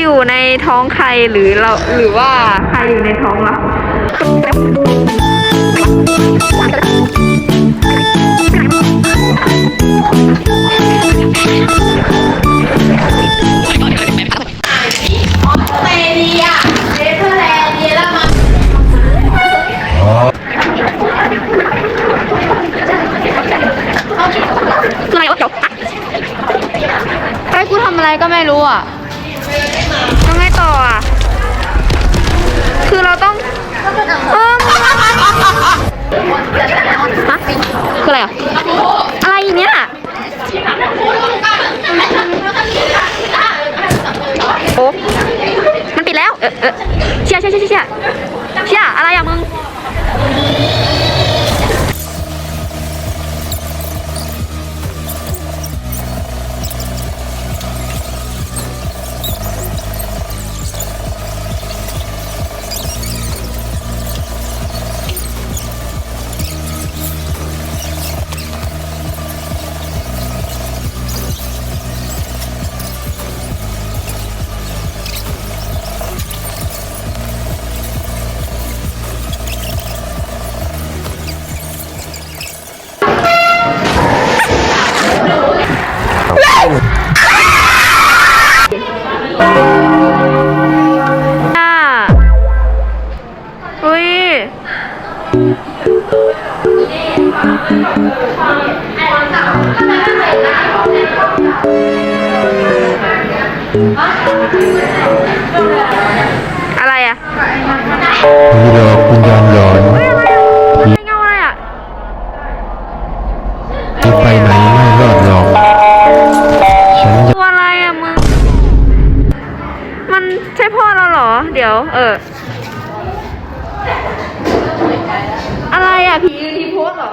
อยู่ในท้องใครหรือเราหรือว่าใครอยู่ในท้องเราออสเตรเลียเนเธอร์แลนด์เยอรมันคืออะไรวะเดี๋ยวไอ้ยกูทำอะไรก็ไม่รู้อะ ยังไงต่ออะ คือเราต้อง เออฮะคืออะไรอะ อะไรเนี่ยโอ้มันปิดแล้ว เออเออเชียร์เชียร์เชียร์เชียร์เชียร์อะไรอะมึง ผีหลอกวิญญาณหลอนเฮ้ยอะไรอะอะไรเงาอะไรอะที่ไปไหนไม่รอดหรอกฉันจะตัวอะไรอะมึง มันใช่พ่อเราเหรอ เดี๋ยว เออ อะไรอะผียืนทีโพสเหรอ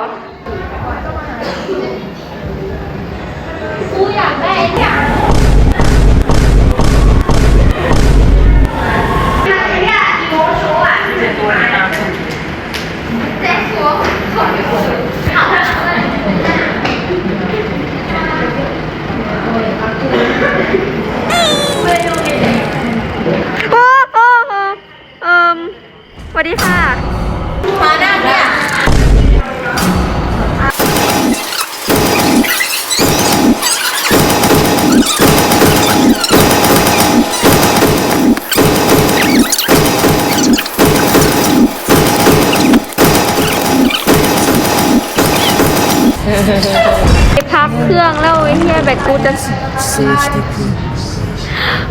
ไปพักเครื่องแล้วไอ้เหี้ยแบตกูจะ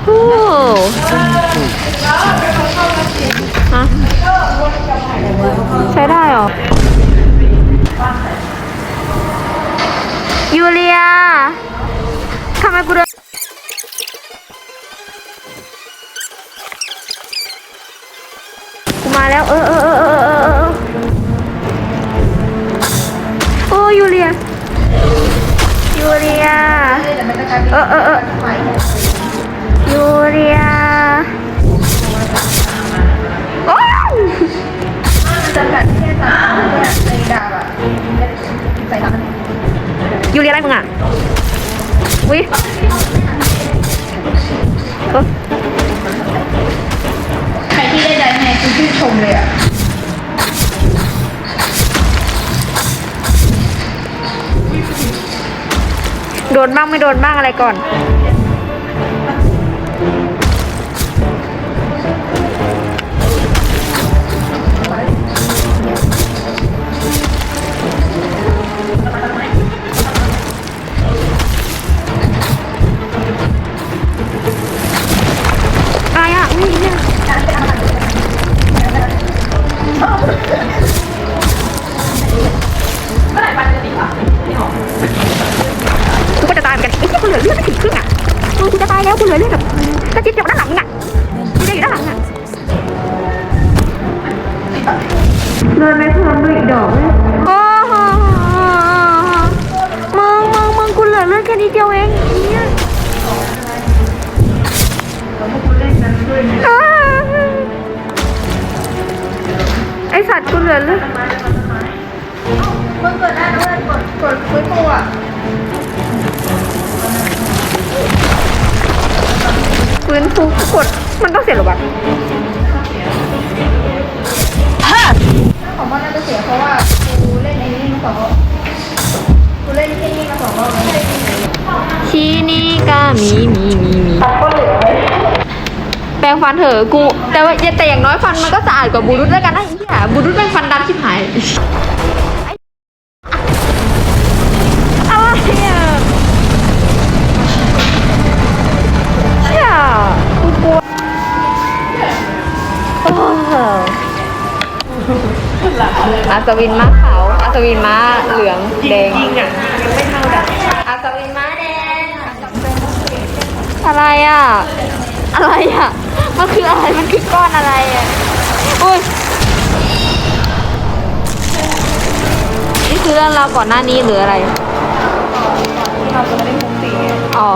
โอ้ฮะใช้ได้เหรอ ยูเลียทำไมกูเดินกูมาแล้วเออเออเออเออเออเอ เออเออเออยูเรียโอ้ยยูเรียอะไรมึงอะอุ้ย โดนบ้างไม่โดนบ้างอะไรก่อน อะไรอะอุ้ยเนี่ยกู เลือดไม่ถึงครึ่งอะเออกูจะตายแล้วกูเหลือเลือดแบบกระจิ๊บเดียวด้านหลังมึงอะที่ได้อยู่ด้านหลังอะเดินไปเพิ่มด้วยอีกดอกเลยโอ้โหมึงมึงมึงกูเหลือเลือดแค่นิดเดียวเองไอสัตว์กูเหลือเลือดมึงกดได้ด้วยกดกดฟื้นตัว ฟื้นฟูกดมันต้องเสียหรอวะผมว่าน่าจะเสียเพราะว่ากูเล่นไอ้นี่มาสองรอบกูเล่นที่นี่มาสองรอบแล้วชีนี่กามีมีมีมีแปรงฟันเถอะกูแต่ว่าแต่อย่างน้อยฟันมันก็สะอาดกว่าบูรุษแล้วกันนะไอ้เหี้ยบูรุษเป็นฟันดำชิบหาย อัศวินม้าขาว อัศวินม้าเหลืองแดงอัศวินม้าแดง อะไรอะ อะไรอะ มันคืออะไร มันคือก้อนอะไรอะ อุ้ย นี่คือเรื่องราวก่อนหน้านี้หรืออะไร ที่เราจะไม่ได้คุกสีอ๋อ